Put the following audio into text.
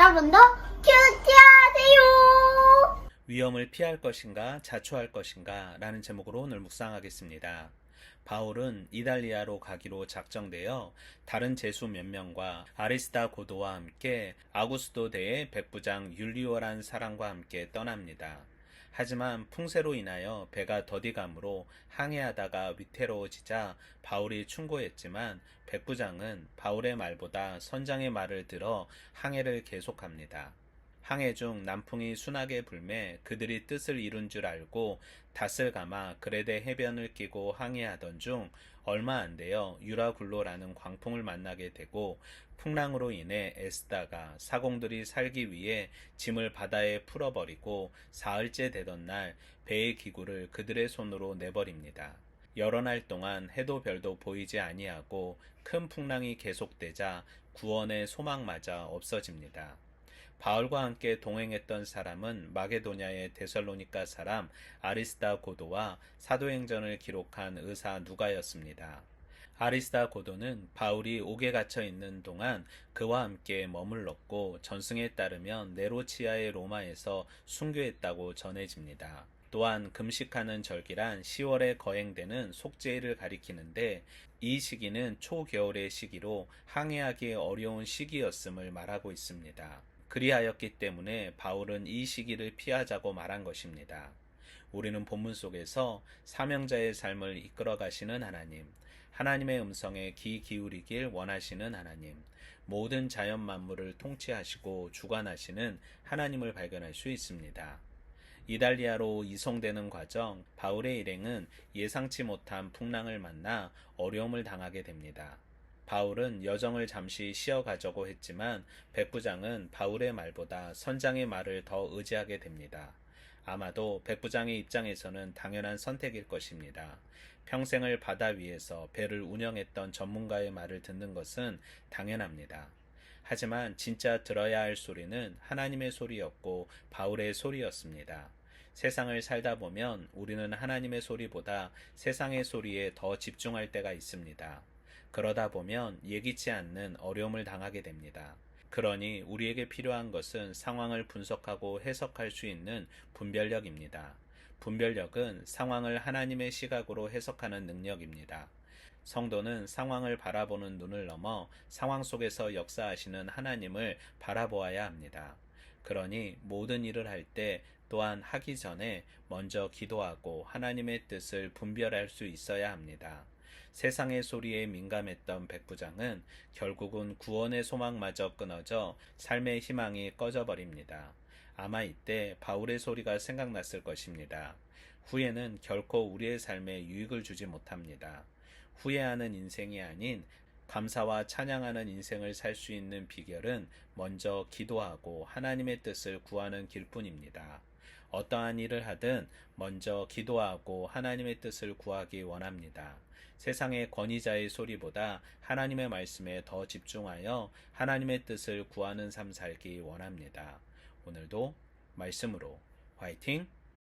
여러분도 큐티하세요. 위험을 피할 것인가 자초할 것인가 라는 제목으로 오늘 묵상하겠습니다. 바울은 이달리아로 가기로 작정되어 다른 제수 몇 명과 아리스타 고도와 함께 아구스도 대의 백부장 율리오란 사람과 함께 떠납니다. 하지만 풍세로 인하여 배가 더디감으로 항해하다가 위태로워지자 바울이 충고했지만 백부장은 바울의 말보다 선장의 말을 들어 항해를 계속합니다. 항해 중 남풍이 순하게 불매 그들이 뜻을 이룬 줄 알고 닷을 감아 그레데 해변을 끼고 항해하던 중 얼마 안 되어 유라굴로라는 광풍을 만나게 되고 풍랑으로 인해 애쓰다가 사공들이 살기 위해 짐을 바다에 풀어버리고 사흘째 되던 날 배의 기구를 그들의 손으로 내버립니다. 여러 날 동안 해도 별도 보이지 아니하고 큰 풍랑이 계속되자 구원의 소망마저 없어집니다. 바울과 함께 동행했던 사람은 마게도냐의 데살로니가 사람 아리스다 고도와 사도행전을 기록한 의사 누가였습니다. 아리스다 고도는 바울이 옥에 갇혀 있는 동안 그와 함께 머물렀고 전승에 따르면 네로치아의 로마에서 순교했다고 전해집니다. 또한 금식하는 절기란 10월에 거행되는 속죄일을 가리키는데 이 시기는 초겨울의 시기로 항해하기 어려운 시기였음을 말하고 있습니다. 그리하였기 때문에 바울은 이 시기를 피하자고 말한 것입니다. 우리는 본문 속에서 사명자의 삶을 이끌어 가시는 하나님, 하나님의 음성에 귀 기울이길 원하시는 하나님, 모든 자연 만물을 통치하시고 주관하시는 하나님을 발견할 수 있습니다. 이달리아로 이송되는 과정, 바울의 일행은 예상치 못한 풍랑을 만나 어려움을 당하게 됩니다. 바울은 여정을 잠시 쉬어가자고 했지만 백부장은 바울의 말보다 선장의 말을 더 의지하게 됩니다. 아마도 백부장의 입장에서는 당연한 선택일 것입니다. 평생을 바다 위에서 배를 운영했던 전문가의 말을 듣는 것은 당연합니다. 하지만 진짜 들어야 할 소리는 하나님의 소리였고 바울의 소리였습니다. 세상을 살다 보면 우리는 하나님의 소리보다 세상의 소리에 더 집중할 때가 있습니다. 그러다 보면 예기치 않는 어려움을 당하게 됩니다. 그러니 우리에게 필요한 것은 상황을 분석하고 해석할 수 있는 분별력입니다. 분별력은 상황을 하나님의 시각으로 해석하는 능력입니다. 성도는 상황을 바라보는 눈을 넘어 상황 속에서 역사하시는 하나님을 바라보아야 합니다. 그러니 모든 일을 할 때 또한 하기 전에 먼저 기도하고 하나님의 뜻을 분별할 수 있어야 합니다. 세상의 소리에 민감했던 백부장은 결국은 구원의 소망마저 끊어져 삶의 희망이 꺼져버립니다. 아마 이때 바울의 소리가 생각났을 것입니다. 후회는 결코 우리의 삶에 유익을 주지 못합니다. 후회하는 인생이 아닌 감사와 찬양하는 인생을 살 수 있는 비결은 먼저 기도하고 하나님의 뜻을 구하는 길뿐입니다. 어떠한 일을 하든 먼저 기도하고 하나님의 뜻을 구하기 원합니다. 세상의 권위자의 소리보다 하나님의 말씀에 더 집중하여 하나님의 뜻을 구하는 삶 살기 원합니다. 오늘도 말씀으로 화이팅!